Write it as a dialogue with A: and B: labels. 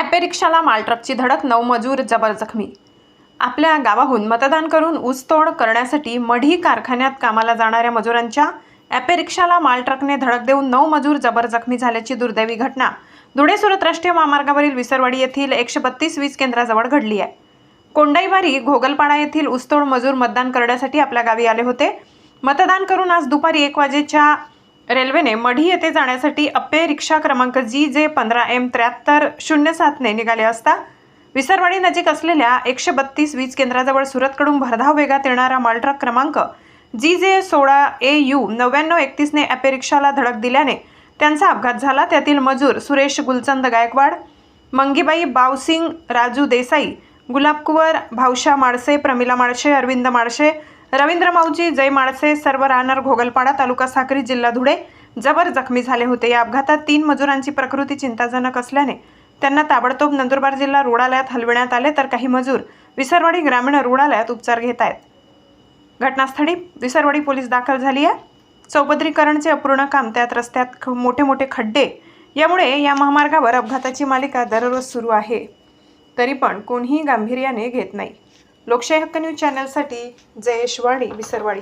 A: ॲपेरिक्षाला मालट्रकची धडक नऊ मजूर जबर जखमी. आपल्या गावाहून मतदान करून ऊसतोड करण्यासाठी मढी कारखान्यात कामाला जाणाऱ्या मजुरांच्या ॲपेरिक्षाला मालट्रकने धडक देऊन नऊ मजूर जबर जखमी झाल्याची दुर्दैवी घटना. धुळे सुरत राष्ट्रीय महामार्गावरील विसरवाडी येथील एकशे बत्तीस वीज केंद्राजवळ घडली आहे. कोंडाईवारी घोगलपाडा येथील ऊसतोड मजूर मतदान करण्यासाठी आपल्या गावी आले होते. मतदान करून आज दुपारी एक वाजेच्या रेल्वेने मढी येथे जाण्यासाठी अप्पे रिक्षा क्रमांक जी जे पंधरा एम त्र्याहत्तर शून्य सातने निघाले असता विसरवाडी नजीक असलेल्या एकशे बत्तीस वीज केंद्राजवळ सुरतकडून भरधाव वेगात येणारा मालट्रक क्रमांक जी जे सोळा ए यू नव्याण्णव एकतीसने अप्पे रिक्षाला धडक दिल्याने त्यांचा अपघात झाला. त्यातील मजूर सुरेश गुलचंद गायकवाड मंगीबाई बावसिंग राजू देसाई गुलाबकुवर भावशा माळसे प्रमिला माळशे अरविंद माळशे रवींद्र माऊजी जय माळसे सर्व राहणार घोगलपाडा तालुका साक्री जिल्हा धुळे. जबर जखमी झाले होते. या अपघातात तीन मजुरांची प्रकृती चिंताजनक असल्याने त्यांना ताबडतोब नंदुरबार जिल्हा रुग्णालयात हलविण्यात आले तर काही मजूर विसरवाडी ग्रामीण रुग्णालयात उपचार घेत आहेत. घटनास्थळी विसरवाडी पोलीस दाखल झाली आहे. चौपदरीकरणचे अपूर्ण काम त्यात रस्त्यात ख- मोठे मोठे खड्डे. यामुळे या महामार्गावर अपघाताची मालिका दररोज सुरू आहे. तरी पण कोणीही गांभीर्याने घेत नाही. लोकशाही हक्क न्यूज चॅनलसाठी जयेश वाणी विसरवाडी.